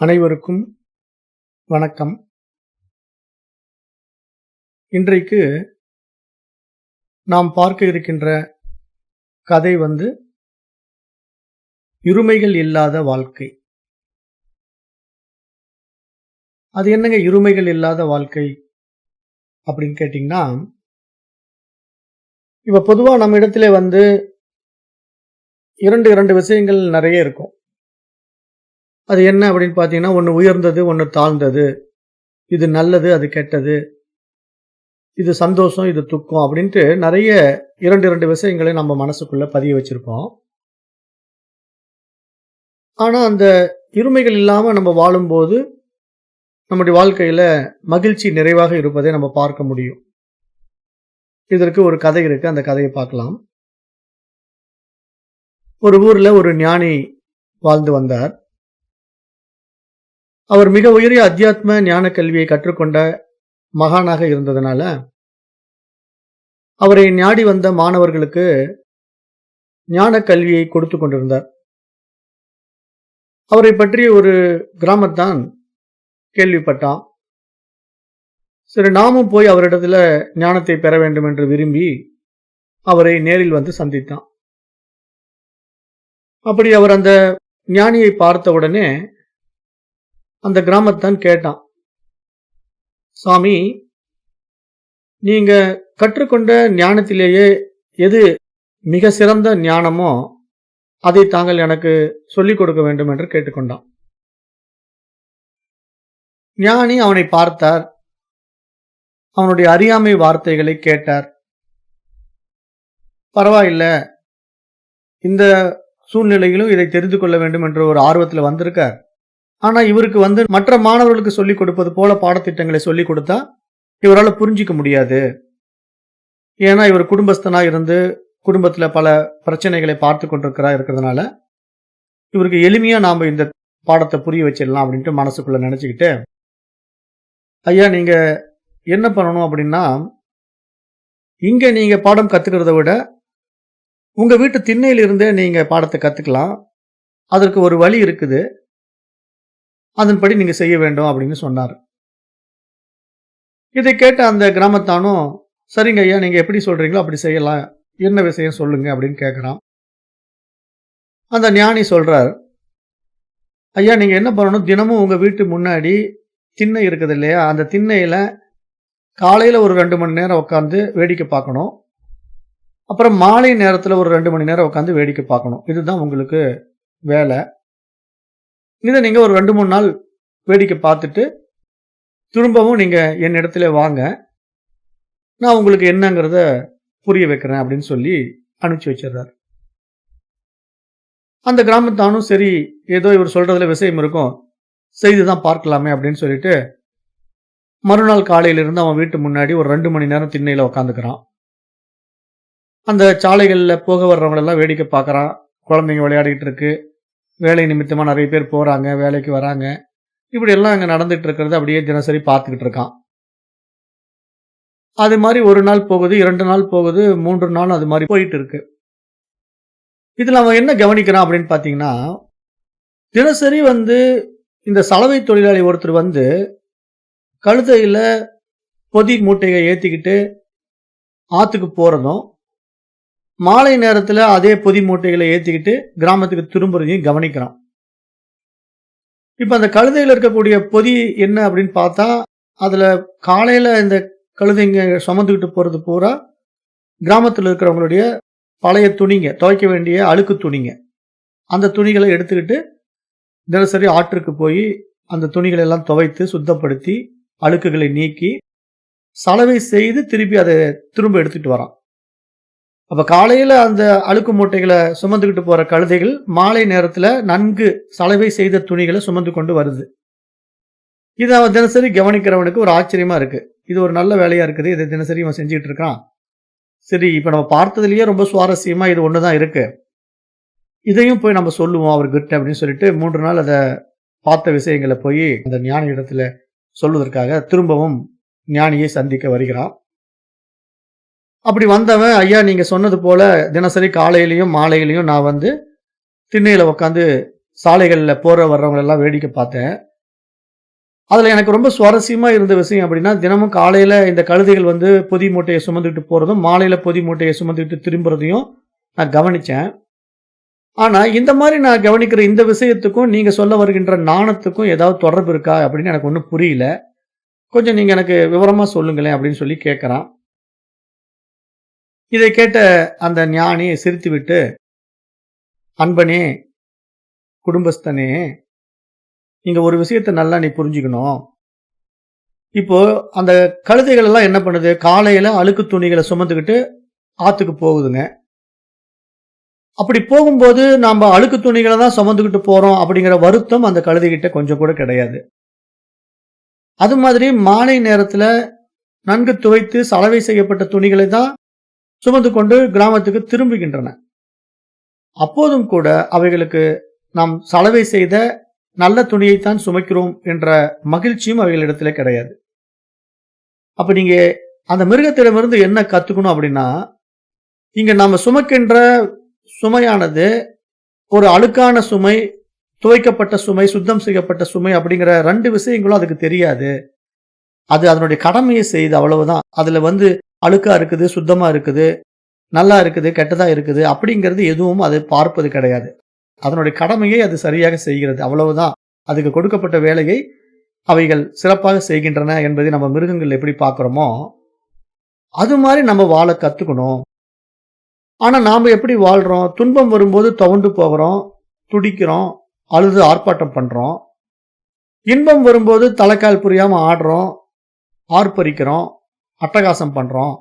அனைவருக்கும் வணக்கம். இன்றைக்கு நாம் பார்க்க இருக்கின்ற கதை வந்து இருமைகள் இல்லாத வாழ்க்கை. அது என்னங்க இருமைகள் இல்லாத வாழ்க்கை அப்படின்னு கேட்டிங்கன்னா இப்போ பொதுவா நம்ம இடத்துல வந்து இரண்டு இரண்டு விஷயங்கள் நிறைய இருக்கும். அது என்ன அப்படின்னு பார்த்தீங்கன்னா ஒன்று உயர்ந்தது ஒன்று தாழ்ந்தது. இது நல்லது அது கெட்டது. இது சந்தோஷம் இது துக்கம் அப்படின்ட்டு நிறைய இரண்டு இரண்டு விஷயங்களை நம்ம மனசுக்குள்ள பதிய வச்சிருப்போம். ஆனால் அந்த இருமைகள் இல்லாமல் நம்ம வாழும்போது நம்முடைய வாழ்க்கையில் மகிழ்ச்சி நிறைவாக இருப்பதை நம்ம பார்க்க முடியும். இதற்கு ஒரு கதை இருக்கு அந்த கதையை பார்க்கலாம். ஒரு ஊரில் ஒரு ஞானி வாழ்ந்து வந்தார். அவர் மிக உயரிய அத்தியாத்ம ஞான கல்வியை கற்றுக்கொண்ட மகானாக இருந்ததுனால அவரை நாடி வந்த மாணவர்களுக்கு ஞான கல்வியை கொடுத்து கொண்டிருந்தார். அவரை பற்றி ஒரு கிராமத்தான் கேள்விப்பட்டான். சரி நாமும் போய் அவரிடத்துல ஞானத்தை பெற வேண்டும் என்று விரும்பி அவரை நேரில் வந்து சந்தித்தான். அப்படி அவர் அந்த ஞானியை பார்த்த உடனே அந்த கிராமத்தான் கேட்டான். சாமி நீங்க கற்றுக்கொண்ட ஞானத்திலேயே எது மிக சிறந்த ஞானமோ அதை தாங்கள் எனக்கு சொல்லிக் கொடுக்க வேண்டும் என்று கேட்டுக்கொண்டான். ஞானி அவனை பார்த்தார். அவனுடைய அறியாமை வார்த்தைகளை கேட்டார். பரவாயில்ல இந்த சூழ்நிலையிலும் இதை தெரிந்து கொள்ள வேண்டும் என்ற ஒரு ஆர்வத்தில் வந்திருக்கார். ஆனா இவருக்கு வந்து மற்ற மாணவர்களுக்கு சொல்லிக் கொடுப்பது போல பாடத்திட்டங்களை சொல்லிக் கொடுத்தா இவரால் புரிஞ்சிக்க முடியாது. ஏன்னா இவர் குடும்பஸ்தனா இருந்து குடும்பத்தில் பல பிரச்சனைகளை பார்த்து கொண்டிருக்கிறா இருக்கிறதுனால இவருக்கு எளிமையா நாம இந்த பாடத்தை புரிய வச்சிடலாம் அப்படின்ட்டு மனசுக்குள்ள நினச்சிக்கிட்டு ஐயா நீங்க என்ன பண்ணணும் அப்படின்னா இங்க நீங்கள் பாடம் கத்துக்கிறத விட உங்க வீட்டு திண்ணையிலிருந்தே நீங்கள் பாடத்தை கத்துக்கலாம். அதற்கு ஒரு வழி இருக்குது. அதன்படி நீங்கள் செய்ய வேண்டும் அப்படின்னு சொன்னார். இதை கேட்ட அந்த கிராமத்தானும் சரிங்க ஐயா நீங்கள் எப்படி சொல்கிறீங்களோ அப்படி செய்யலாம். என்ன விஷயம் சொல்லுங்க அப்படின்னு கேட்குறான் அந்த ஞானி சொல்கிறார் ஐயா நீங்கள் என்ன பண்ணணும்? தினமும் உங்கள் வீட்டு முன்னாடி திண்ணை இருக்குது இல்லையா? அந்த திண்ணையில் காலையில் ஒரு ரெண்டு மணி நேரம் உட்காந்து வேடிக்கை பார்க்கணும். அப்புறம் மாலை நேரத்தில் ஒரு ரெண்டு மணி நேரம் உட்காந்து வேடிக்கை பார்க்கணும். இதுதான் உங்களுக்கு வேலை. இதை நீங்கள் ஒரு ரெண்டு மூணு நாள் வேடிக்கை பார்த்துட்டு திரும்பவும் நீங்கள் என் இடத்துல வாங்க. நான் உங்களுக்கு என்னங்கிறத புரிய வைக்கிறேன் அப்படின்னு சொல்லி அனுப்பிச்சு வச்சிடுறாரு. அந்த கிராமத்தானும் சரி ஏதோ இவர் சொல்றதுல விஷயம் இருக்கும் செய்து தான் பார்க்கலாமே அப்படின்னு சொல்லிட்டு மறுநாள் காலையிலிருந்து அவன் வீட்டு முன்னாடி ஒரு ரெண்டு மணி நேரம் திண்ணையில் உக்காந்துக்கிறான். அந்த சாலைகளில் போக வர்றவங்களெல்லாம் வேடிக்கை பார்க்குறான் குழந்தைங்க விளையாடிக்கிட்டு இருக்கு வேலை நிமித்தமாக நிறைய பேர் போகிறாங்க வேலைக்கு வராங்க. இப்படியெல்லாம் அங்கே அங்க நடந்துட்டு இருக்கிறது அப்படியே தினசரி பார்த்துக்கிட்டு இருக்கான். அது மாதிரி ஒரு நாள் போகுது இரண்டு நாள் போகுது மூன்று நாள் அது மாதிரி போயிட்டு இருக்கு. இதில் அவன் என்ன கவனிக்கிறான் அப்படின்னு பார்த்தீங்கன்னா தினசரி வந்து இந்த சலவை தொழிலாளி ஒருத்தர் வந்து கழுதையில் பொதி மூட்டையை ஏற்றிக்கிட்டு ஆற்றுக்கு போகிறதும் மாலை நேரத்தில் அதே பொதி மூட்டைகளை ஏற்றிக்கிட்டு கிராமத்துக்கு திரும்புறதையும் கவனிக்கிறான். இப்போ அந்த கழுதையில் இருக்கக்கூடிய பொதி என்ன அப்படின்னு பார்த்தா அதில் காலையில் இந்த கழுதைங்க சுமந்துக்கிட்டு போகிறது பூரா கிராமத்தில் இருக்கிறவங்களுடைய பழைய துணிங்க துவைக்க வேண்டிய அழுக்கு துணிங்க. அந்த துணிகளை எடுத்துக்கிட்டு தினசரி ஆற்றுக்கு போய் அந்த துணிகளை எல்லாம் துவைத்து சுத்தப்படுத்தி அழுக்குகளை நீக்கி சலவை செய்து திருப்பி அதை திரும்ப எடுத்துகிட்டு வரான். அப்போ காலையில் அந்த அழுக்கு மூட்டைகளை சுமந்துக்கிட்டு போகிற கழுதைகள் மாலை நேரத்தில் நன்கு சலவை செய்த துணிகளை சுமந்து கொண்டு வருது. இதை அவன் தினசரி கவனிக்கிறவனுக்கு ஒரு ஆச்சரியமாக இருக்குது இது ஒரு நல்ல வேலையாக இருக்குது. இதை தினசரி அவன் செஞ்சுட்டு இருக்கான். சரி இப்போ நம்ம பார்த்ததுலேயே ரொம்ப சுவாரஸ்யமாக இது ஒன்று தான் இருக்குது இதையும் போய் நம்ம சொல்லுவோம் அவர்கிட்ட அப்படின்னு சொல்லிட்டு மூன்று நாள் அதை பார்த்த விஷயங்களை போய் அந்த ஞானி இடத்துல சொல்வதற்காக திரும்பவும் ஞானியை சந்திக்க வருகிறான். அப்படி வந்தவன் ஐயா நீங்கள் சொன்னது போல தினசரி காலையிலையும் மாலையிலையும் நான் வந்து திண்ணையில் உட்காந்து சாலைகளில் போகிற வர்றவங்களெல்லாம் வேடிக்கை பார்த்தேன் அதில் எனக்கு ரொம்ப சுவாரஸ்யமாக இருந்த விஷயம் அப்படின்னா, தினமும் காலையில் இந்த கழுதைகள் வந்து பொதி மூட்டையை சுமந்துக்கிட்டு போகிறதும் மாலையில் பொதி மூட்டையை சுமந்துக்கிட்டு திரும்புறதையும் நான் கவனித்தேன் ஆனால் இந்த மாதிரி நான் கவனிக்கிற இந்த விஷயத்துக்கும், நீங்கள் சொல்ல வருகின்ற நாணத்துக்கும் ஏதாவது தொடர்பு இருக்கா? அப்படின்னு எனக்கு ஒன்றும் புரியல. கொஞ்சம் நீங்கள் எனக்கு விவரமாக சொல்லுங்களேன் அப்படின்னு சொல்லி கேட்குறான் இதை கேட்ட அந்த ஞானி சிரித்துவிட்டு, "அன்பனே, குடும்பஸ்தனே, இங்க ஒரு விஷயத்த நல்லா நீ புரிஞ்சுக்கணும். இப்போ அந்த கழுதைகள் எல்லாம் என்ன பண்ணுது? காலையில அழுக்கு துணிகளை சுமந்துக்கிட்டு ஆத்துக்கு போகுதுங்க. அப்படி போகும்போது நாம் அழுக்கு துணிகளை தான் சுமந்துக்கிட்டு போறோம் அப்படிங்கிற வருத்தம் அந்த கழுதைகிட்ட கொஞ்சம் கூட கிடையாது. அது மாதிரி மாலை நேரத்துல நன்கு துவைத்து சலவை செய்யப்பட்ட துணிகளை தான் சுமந்து கொண்டு கிராமத்துக்கு திரும்புகின்றன. அப்போதும் கூட அவைகளுக்கு நாம் சலவை செய்த நல்ல துணியைத்தான் சுமைக்கிறோம் என்ற மகிழ்ச்சியும் அவைகளிடத்துல கிடையாது. அப்ப நீங்க அந்த மிருகத்திடமிருந்து என்ன கத்துக்கணும் அப்படின்னா, இங்க நாம சுமக்கின்ற சுமையானது ஒரு அழுக்கான சுமை, துவைக்கப்பட்ட சுமை, சுத்தம் செய்யப்பட்ட சுமை அப்படிங்கிற ரெண்டு விஷயங்களும் அதுக்கு தெரியாது. அது அதனுடைய கடமையை செய்து அவ்வளவுதான். அதுல வந்து அழுக்காக இருக்குது, சுத்தமாக இருக்குது, நல்லா இருக்குது, கெட்டதாக இருக்குது அப்படிங்கிறது எதுவும் அது பார்ப்பது கிடையாது. அதனுடைய கடமையை அது சரியாக செய்கிறது. அவ்வளவுதான். அதுக்கு கொடுக்கப்பட்ட வேலையை அவைகள் சிறப்பாக செய்கின்றன என்பதை நம்ம மிருகங்கள் எப்படி பார்க்குறோமோ அது மாதிரி நம்ம வாழ கற்றுக்கணும் ஆனால் நாம் எப்படி வாழ்கிறோம் துன்பம் வரும்போது துவண்டு போகிறோம், துடிக்கிறோம், அழுது ஆர்ப்பாட்டம் பண்ணுறோம் இன்பம் வரும்போது தலைக்கால் புரியாமல் ஆடுறோம், ஆர்ப்பரிக்கிறோம், அட்டகாசம் பண்ணுறோம்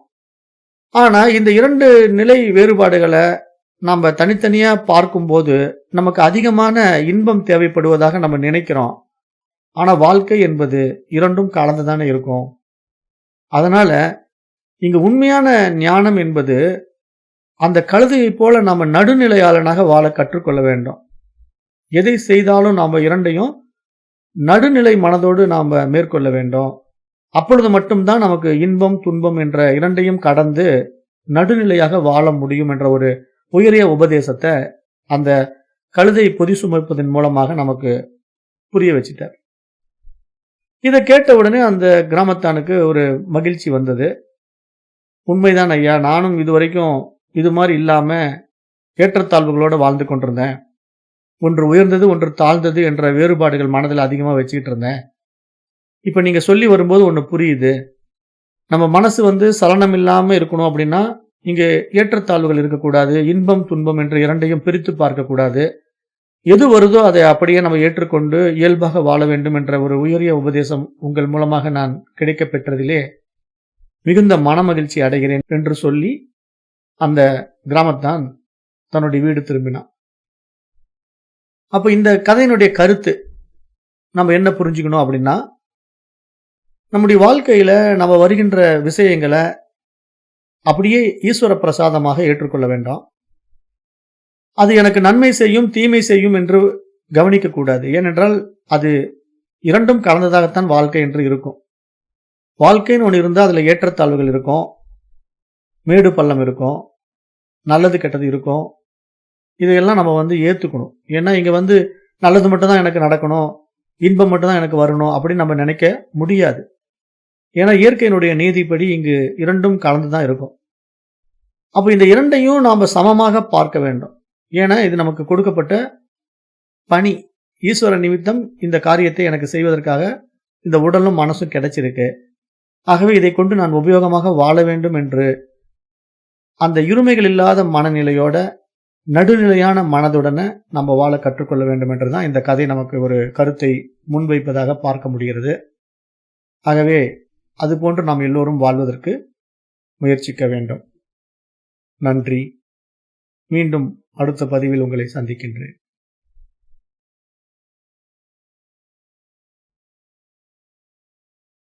ஆனால் இந்த இரண்டு நிலை வேறுபாடுகளை நாம் தனித்தனியாக பார்க்கும்போது, நமக்கு அதிகமான இன்பம் தேவைப்படுவதாக நம்ம நினைக்கிறோம். ஆனால் வாழ்க்கை என்பது இரண்டும் கலந்து தானே இருக்கும். அதனால் இங்கே உண்மையான ஞானம் என்பது, அந்த கழுதையை போல நாம் நடுநிலையாளனாக வாழ கற்றுக்கொள்ள வேண்டும். எதை செய்தாலும் நாம் இரண்டையும் நடுநிலை மனதோடு நாம் மேற்கொள்ள வேண்டும். அப்பொழுது மட்டும் தான் நமக்கு இன்பம், துன்பம் என்ற இரண்டையும் கடந்து நடுநிலையாக வாழ முடியும் என்ற ஒரு உயரிய உபதேசத்தை அந்த கழுதை பொதி சுமப்பதன் மூலமாக நமக்கு புரிய வச்சிட்டார் இதை கேட்ட உடனே அந்த கிராமத்தானுக்கு ஒரு மகிழ்ச்சி வந்தது. உண்மைதான் ஐயா, நானும் இதுவரைக்கும் இது மாதிரி இல்லாமல் ஏற்றத்தாழ்வுகளோடு வாழ்ந்து கொண்டிருந்தேன். ஒன்று உயர்ந்தது, ஒன்று தாழ்ந்தது என்ற வேறுபாடுகள் மனதில் அதிகமாக வச்சுக்கிட்டு இருந்தேன். இப்போ நீங்கள் சொல்லி வரும்போது ஒன்று புரியுது. நம்ம மனசு வந்து சலனம் இல்லாமல் இருக்கணும் அப்படின்னா, இங்கே ஏற்றத்தாழ்வுகள் இருக்கக்கூடாது. இன்பம், துன்பம் என்ற இரண்டையும் பிரித்து பார்க்கக்கூடாது. எது வருதோ அதை அப்படியே நம்ம ஏற்றுக்கொண்டு இயல்பாக வாழ வேண்டும் என்ற ஒரு உயரிய உபதேசம் உங்கள் மூலமாக நான் கிடைக்க பெற்றதிலே மிகுந்த மனமகிழ்ச்சி அடைகிறேன் என்று சொல்லி, அந்த கிராமத்தான் தன்னுடைய வீடு திரும்பினான். அப்போ இந்த கதையினுடைய கருத்து நம்ம என்ன புரிஞ்சுக்கணும் அப்படின்னா, நம்முடைய வாழ்க்கையில் நம்ம வருகின்ற விஷயங்களை அப்படியே ஈஸ்வர பிரசாதமாக ஏற்றுக்கொள்ள வேண்டாம். அது எனக்கு நன்மை செய்யும், தீமை செய்யும் என்று கவனிக்கக்கூடாது ஏனென்றால் அது இரண்டும் கலந்ததாகத்தான் வாழ்க்கை என்று இருக்கும். வாழ்க்கைன்னு ஒன்று இருந்தால் அதில் ஏற்றத்தாழ்வுகள் இருக்கும். மேடு பள்ளம் இருக்கும். நல்லது கெட்டது இருக்கும். இதையெல்லாம் நம்ம வந்து ஏற்றுக்கணும் ஏன்னா இங்கே வந்து நல்லது மட்டும்தான் எனக்கு நடக்கணும், இன்பம் மட்டும்தான் எனக்கு வரணும் அப்படின்னு நம்ம நினைக்க முடியாது. ஏன்னா இயற்கையினுடைய நீதிப்படி இங்கு இரண்டும் கலந்து தான் இருக்கும். அப்போ இந்த இரண்டையும் நாம் சமமாக பார்க்க வேண்டும். ஏன்னா இது நமக்கு கொடுக்கப்பட்ட பணி. ஈஸ்வர நிமித்தம் இந்த காரியத்தை எனக்கு செய்வதற்காக இந்த உடலும், மனசும் கிடைச்சிருக்கு. ஆகவே இதை கொண்டு நான் உபயோகமாக வாழ வேண்டும் என்று அந்த இருமைகள் இல்லாத மனநிலையோட, நடுநிலையான மனதுடனே நம்ம வாழ கற்றுக்கொள்ள வேண்டும் என்று தான் இந்த கதை நமக்கு ஒரு கருத்தை முன்வைப்பதாக பார்க்க முடிகிறது. ஆகவே அதுபோன்று நாம் எல்லோரும் வாழ்வதற்கு முயற்சிக்க வேண்டும். நன்றி. மீண்டும் அடுத்த பதிவில் உங்களை சந்திக்கின்றேன்.